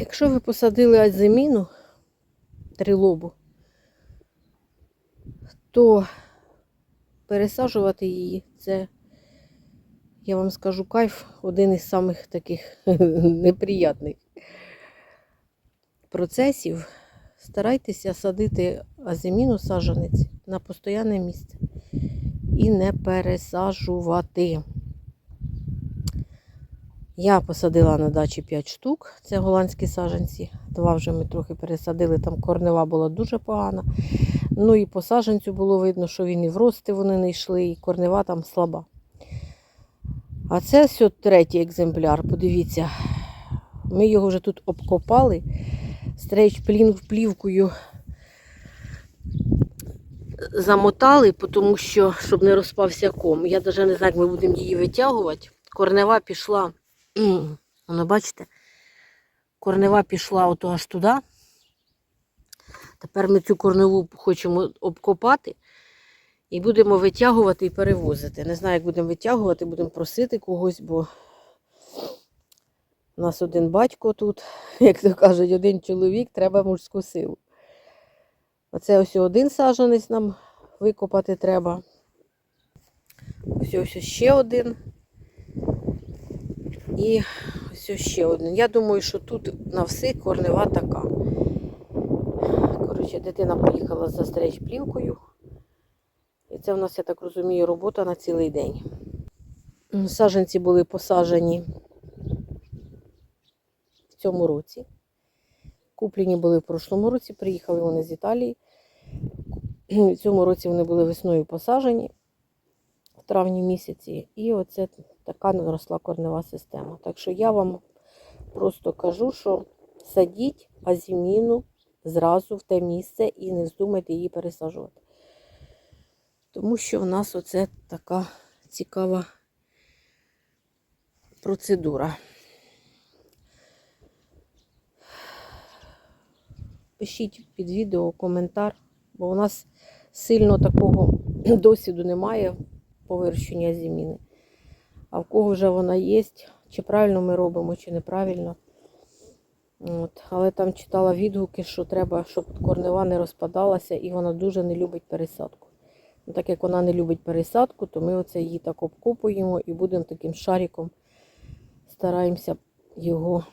Якщо ви посадили азиміну, трилобу, то пересаджувати її це, я вам скажу, кайф один із самих таких неприятних процесів. Старайтеся садити азиміну саджанець на постоянне місце і не пересаджувати. Я посадила на дачі 5 штук, це голландські саджанці. Два вже ми трохи пересадили, там корнева була дуже погана. Ну і по саджанцю було видно, що він і в рости вони не йшли, і корнева там слаба. А це ось третій екземпляр, подивіться. Ми його вже тут обкопали, стрейч плівкою замотали, тому що, щоб не розпався ком. Я навіть не знаю, як ми будемо її витягувати. Корнева пішла, воно бачите, корнева пішла ото аж туди. Тепер ми цю корневу хочемо обкопати і будемо витягувати і перевозити. Не знаю, як будемо витягувати, будемо просити когось, бо у нас один батько тут, як то кажуть, один чоловік, треба мужську силу. Оце ось один саджанець нам викопати треба. Ось ось ще один. І ось ще один. Я думаю, що тут на все корнева така. Коротше, дитина поїхала за стрейч плівкою. І це в нас, я так розумію, робота на цілий день. М, Саджанці були посаджені в цьому році. Куплені були в прошлому році, приїхали вони з Італії. В цьому році вони були весною посаджені в травні місяці. І оце така наросла корнева система. Так що я вам просто кажу, що садіть азіміну зразу в те місце і не вздумайте її пересаджувати. Тому що в нас оце така цікава процедура. Пишіть під відео коментар, бо у нас сильно такого досвіду немає по вирощенню зіміни. А в кого вже вона є, чи правильно ми робимо, чи неправильно. От. Але там читала відгуки, що треба, щоб корнева не розпадалася, і вона дуже не любить пересадку. Ну, так як вона не любить пересадку, то ми оце її так обкопуємо і будемо таким шариком стараємося його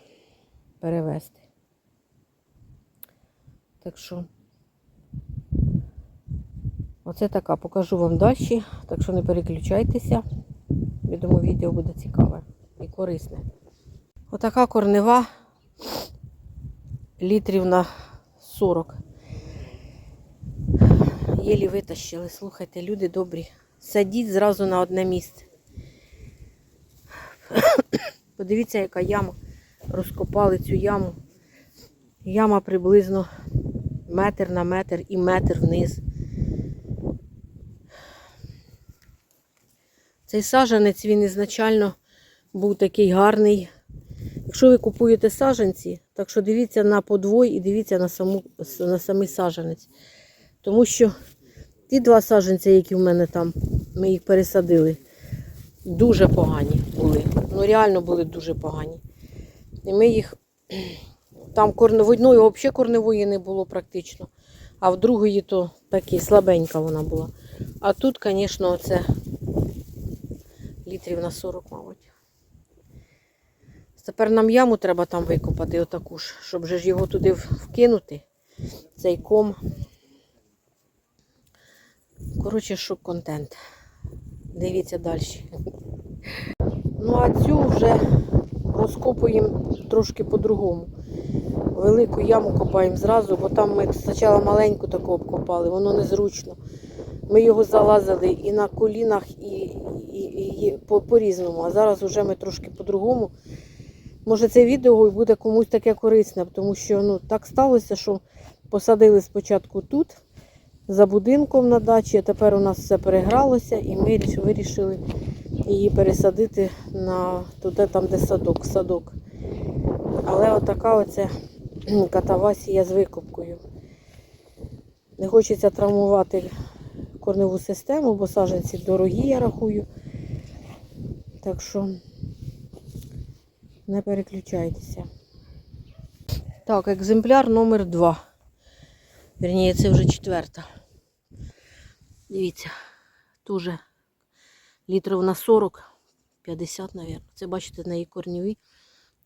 перевести. Так що, оце така, покажу вам далі. Так що не переключайтеся. Я думаю, відео буде цікаве і корисне. Отака корнева літрів на 40. Єлі витащили. Слухайте, люди добрі. Садіть зразу на одне місце. Подивіться, яка яма. Розкопали цю яму. Яма приблизно метр на метр і метр вниз. Цей сажанець він ізначально був такий гарний. Якщо ви купуєте саженці, так що дивіться на подвой і дивіться на, саму, на самий саженець. Тому що ті два саженці, які в мене там, ми їх пересадили, дуже погані були. Ну реально були дуже погані. І ми їх там корневої, взагалі корневої не було практично. А в другої то такі слабенька вона була. А тут, звісно, оце літрів на 40, мабуть. Тепер нам яму треба там викопати, отаку ж, щоб же ж його туди вкинути, цей ком. Коротше, шок контент. Дивіться далі. Ну, а цю вже розкопуємо трошки по-другому. Велику яму копаємо зразу, бо там ми спочатку маленьку таку обкопали, воно незручно. Ми його залазили і на колінах, і, по-різному. А зараз вже ми трошки по-другому. Може, це відео буде комусь таке корисне, тому що ну, так сталося, що посадили спочатку тут, за будинком на дачі, а тепер у нас все перегралося, і ми вирішили її пересадити на туди, там, де садок, садок. Але отака оце катавасія з викопкою. Не хочеться травмувати корневу систему, бо саджанці дорогі, я рахую. Так що не переключайтеся. Так, екземпляр номер 2. Вірніше, це вже четверта. Дивіться, теж літрів на 40, 50, мабуть. Це бачите, на її корніві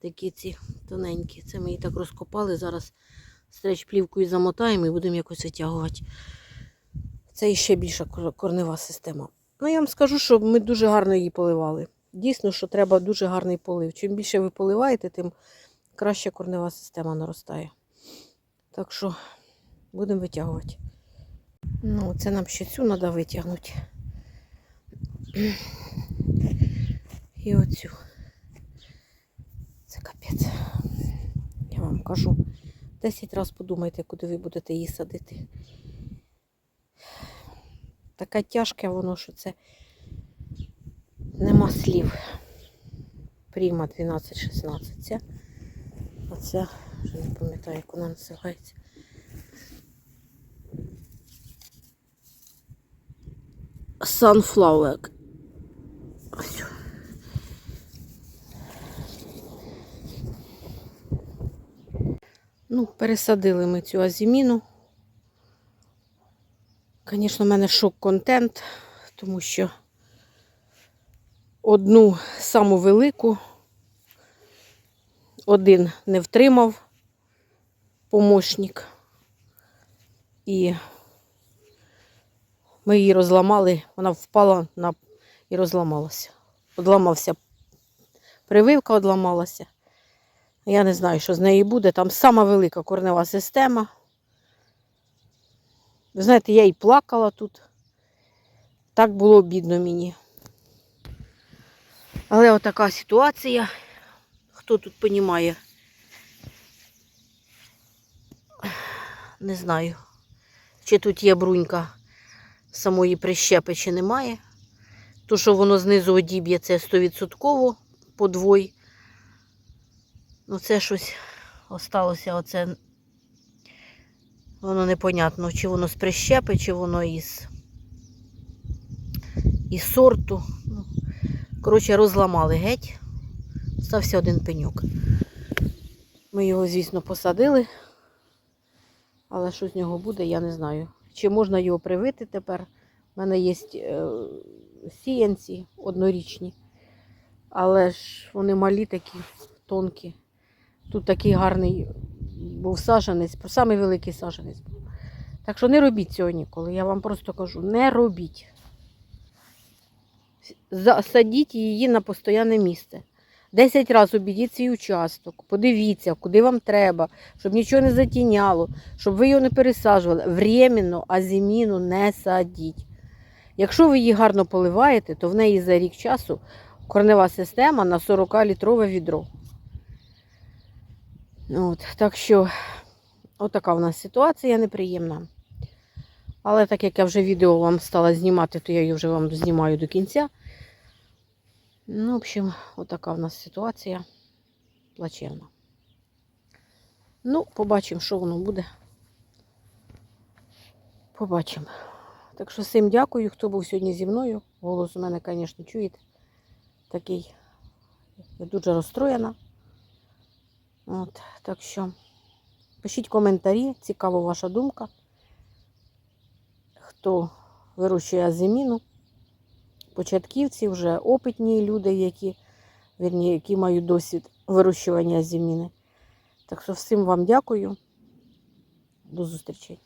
такі ці тоненькі. Це ми її так розкопали. Зараз стреч плівкою замотаємо і будемо якось витягувати. Це іще більша корнева система. Ну, я вам скажу, що ми дуже гарно її поливали. Дійсно, що треба дуже гарний полив. Чим більше ви поливаєте, тим краще корнева система наростає. Так що будемо витягувати. Ну, це нам ще цю треба витягнути. І оцю. Це капець. Я вам кажу. Десять разів подумайте, куди ви будете її садити. Таке тяжке воно, що це нема слів. Пріма 12-16. Ця. Оця, вже не пам'ятаю, як вона називається. Sunflower. Ну, пересадили ми цю азіміну. Звісно, в мене шок-контент, тому що одну саму велику один не втримав помощник. І ми її розламали, вона впала на... і розламалася. Одламався прививка, одламалася. Я не знаю, що з неї буде. Там сама велика корнева система. Ви знаєте, я і плакала тут. Так було бідно мені. Але отака ситуація. Хто тут понімає? Не знаю. Чи тут є брунька самої прищепи, чи немає. То, що воно знизу одіб'є, це 100% подвой. Ну, це щось осталося, оце воно непонятно, чи воно з прищепи, чи воно із, із сорту. Коротше, розламали геть. Стався один пеньок. Ми його, звісно, посадили, але що з нього буде, я не знаю. Чи можна його привити тепер? У мене є е, сіянці однорічні, але ж вони малі такі, тонкі. Тут такий гарний був саженець, самий великий саженець був. Так що не робіть цього ніколи. Я вам просто кажу, не робіть. Садіть її на постійне місце. Десять разів обійдіть свій участок, подивіться, куди вам треба, щоб нічого не затіняло, щоб ви його не пересаджували. Временно, а зиміну не садіть. Якщо ви її гарно поливаєте, то в неї за рік часу корнева система на 40-літрове відро. От, так що, отака у нас ситуація неприємна. Але так як я вже відео вам стала знімати, то я її вже вам знімаю до кінця. Ну, в общем, отака в нас ситуація плачевна. Ну, побачимо, що воно буде. Побачимо. Так що всім дякую, хто був сьогодні зі мною. Голос у мене, звісно, чуєте. Такий. Я дуже розстроєна. От, так що пишіть коментарі, цікава ваша думка. Хто вирощує азиміну, початківці, вже опитні люди, які, вірні, які мають досвід вирощування азиміни. Так що всім вам дякую. До зустрічі.